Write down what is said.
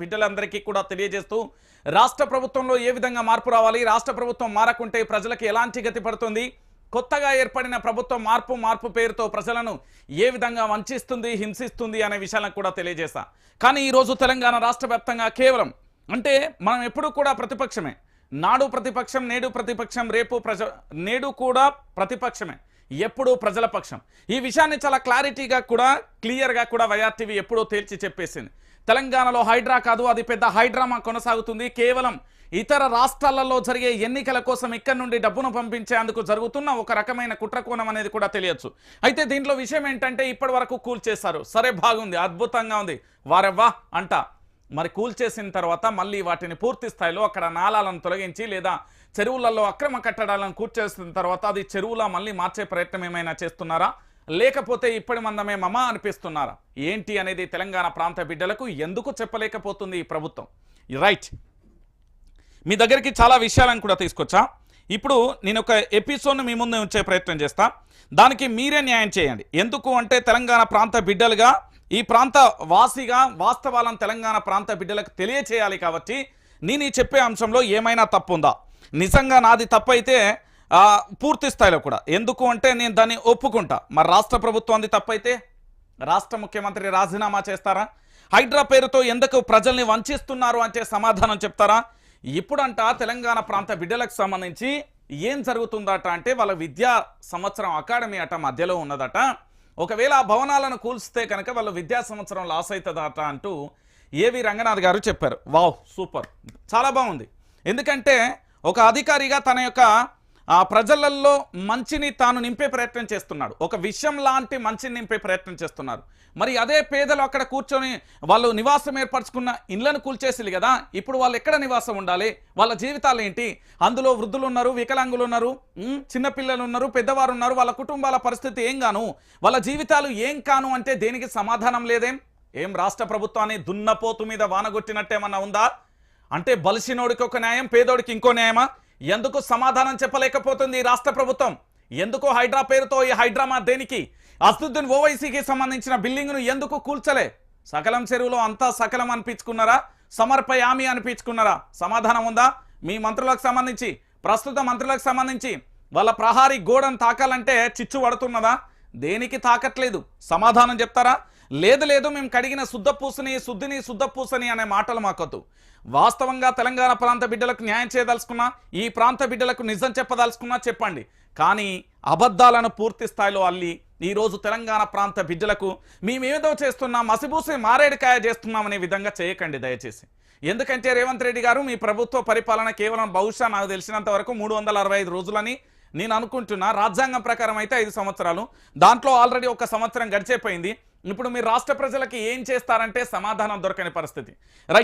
బిడ్డలందరికీ కూడా తెలియజేస్తూ రాష్ట్ర ప్రభుత్వంలో ఏ విధంగా మార్పు రావాలి రాష్ట్ర ప్రభుత్వం మారకుంటే ప్రజలకు ఎలాంటి గతి పడుతుంది కొత్తగా ఏర్పడిన ప్రభుత్వం మార్పు మార్పు పేరుతో ప్రజలను ఏ విధంగా వంచిస్తుంది హింసిస్తుంది అనే విషయాలను కూడా తెలియజేశా. కానీ ఈరోజు తెలంగాణ రాష్ట్ర వ్యాప్తంగా కేవలం అంటే మనం ఎప్పుడూ కూడా ప్రతిపక్షమే. నాడు ప్రతిపక్షం నేడు ప్రతిపక్షం రేపు ప్రజ నేడు కూడా ప్రతిపక్షమే. ఎప్పుడూ ప్రజల పక్షం. ఈ విషయాన్ని చాలా క్లారిటీగా కూడా క్లియర్గా కూడా వైఆర్టీవీ ఎప్పుడూ తేల్చి చెప్పేసింది. తెలంగాణలో హైడ్రా కాదు అది పెద్ద హైడ్రామా కొనసాగుతుంది. కేవలం ఇతర రాష్ట్రాలలో జరిగే ఎన్నికల కోసం ఇక్కడ నుండి డబ్బును పంపించేందుకు జరుగుతున్న ఒక రకమైన కుట్రకోణం అనేది కూడా తెలియచ్చు. అయితే దీంట్లో విషయం ఏంటంటే ఇప్పటి వరకు కూల్ చేశారు. సరే బాగుంది అద్భుతంగా ఉంది. వారెవ్వా? అంట. మరి కూల్చేసిన తర్వాత మళ్ళీ వాటిని పూర్తి స్థాయిలో అక్కడ నాళాలను తొలగించి లేదా చెరువులలో అక్రమ కట్టడాలను కూర్చేసిన తర్వాత అది చెరువులా మళ్ళీ మార్చే ప్రయత్నం ఏమైనా చేస్తున్నారా? లేకపోతే ఇప్పటి మందమే మమా అనిపిస్తున్నారా? ఏంటి అనేది తెలంగాణ ప్రాంత బిడ్డలకు ఎందుకు చెప్పలేకపోతుంది ఈ ప్రభుత్వం? రైట్ మీ దగ్గరికి చాలా విషయాలను కూడా తీసుకొచ్చా? ఇప్పుడు నేను ఒక ఎపిసోడ్ను మీ ముందు ఉంచే ప్రయత్నం చేస్తా. దానికి మీరే న్యాయం చేయండి. ఎందుకు అంటే తెలంగాణ ప్రాంత బిడ్డలుగా ఈ ప్రాంత వాసిగా వాస్తవాలను తెలంగాణ ప్రాంత బిడ్డలకు తెలియచేయాలి కాబట్టి నేను ఈ చెప్పే అంశంలో ఏమైనా తప్పు ఉందా నిజంగా నాది తప్పైతే పూర్తి స్థాయిలో కూడా. ఎందుకు అంటే నేను దాన్ని ఒప్పుకుంటా. మరి రాష్ట్ర ప్రభుత్వం తప్పైతే? రాష్ట్ర ముఖ్యమంత్రి రాజీనామా చేస్తారా? హైడ్రా పేరుతో ఎందుకు ప్రజల్ని వంచిస్తున్నారు అంటే సమాధానం చెప్తారా? ఇప్పుడంట తెలంగాణ ప్రాంత బిడ్డలకు సంబంధించి ఏం జరుగుతుందట అంటే వాళ్ళ విద్యా సంవత్సరం అకాడమీ అట మధ్యలో ఉన్నదట. ఒకవేళ ఆ భవనాలను కూల్స్తే కనుక వాళ్ళ విద్యా సంవత్సరం లాస్ అవుతుందట అంటూ ఏవి రంగనాథ్ గారు చెప్పారు. Wow super. చాలా బాగుంది. ఎందుకంటే ఒక అధికారిగా తన యొక్క ఆ ప్రజలల్లో మంచిని తాను నింపే ప్రయత్నం చేస్తున్నాడు. ఒక విషయం లాంటి మంచిని నింపే ప్రయత్నం చేస్తున్నారు. మరి అదే పేదలు అక్కడ కూర్చొని వాళ్ళు నివాసం ఏర్పరచుకున్న ఇళ్ళను కూల్చేసిలు కదా? ఇప్పుడు వాళ్ళు ఎక్కడ నివాసం ఉండాలి? వాళ్ళ జీవితాలు ఏంటి? అందులో వృద్ధులు ఉన్నారు వికలాంగులు ఉన్నారు చిన్నపిల్లలు ఉన్నారు పెద్దవారు ఉన్నారు వాళ్ళ కుటుంబాల పరిస్థితి ఏం గాను? వాళ్ళ జీవితాలు ఏం కాను అంటే దేనికి సమాధానం లేదేం? ఏం రాష్ట్ర ప్రభుత్వాన్ని దున్నపోతు మీద వానగొట్టినట్టేమన్నా ఉందా? అంటే బలిసినోడికి ఒక న్యాయం పేదోడికి ఇంకో న్యాయమా? ఎందుకు సమాధానం చెప్పలేకపోతుంది రాష్ట్ర ప్రభుత్వం? ఎందుకు హైడ్రా పేరుతో ఈ హైడ్రామా దేనికి? అసదుద్దీన్ ఓవైసీకి సంబంధించిన బిల్డింగ్ను ఎందుకు కూల్చలే? సకలం చెరువులో అంతా సకలం అనిపించుకున్నారా? సమర్పయామి అనిపించుకున్నారా? సమాధానం ఉందా? మీ మంత్రులకు సంబంధించి ప్రస్తుత మంత్రులకు సంబంధించి వాళ్ళ ప్రహారీ గోడను తాకాలంటే చిచ్చు పడుతున్నదా? దేనికి తాకట్లేదు? సమాధానం చెప్తారా? లేదు లేదు మేము కడిగిన శుద్ధపూసని శుద్ధిని శుద్ధపూసని అనే మాటలు మాకొద్దు. వాస్తవంగా తెలంగాణ ప్రాంత బిడ్డలకు న్యాయం చేయదలుచుకున్నా ఈ ప్రాంత బిడ్డలకు నిజం చెప్పదలుచుకున్నా చెప్పండి. కానీ అబద్ధాలను పూర్తి స్థాయిలో అల్లి ఈరోజు తెలంగాణ ప్రాంత బిడ్డలకు మేమేదో చేస్తున్నాం మసిబూసి మారేడుకాయ చేస్తున్నామనే విధంగా చేయకండి దయచేసి. ఎందుకంటే రేవంత్ రెడ్డి గారు మీ ప్రభుత్వ పరిపాలన కేవలం బహుశా నాకు తెలిసినంత వరకు మూడు వందల అరవై ఐదు రోజులని నేను అనుకుంటున్నా. రాజ్యాంగం ప్రకారం అయితే ఐదు సంవత్సరాలు. దాంట్లో ఆల్రెడీ ఒక సంవత్సరం గడిచేపోయింది ఇప్పుడు మీరు రాష్ట్ర ప్రజలకి ఏం చేస్తారంటే సమాధానం దొరకని పరిస్థితి. రైట్?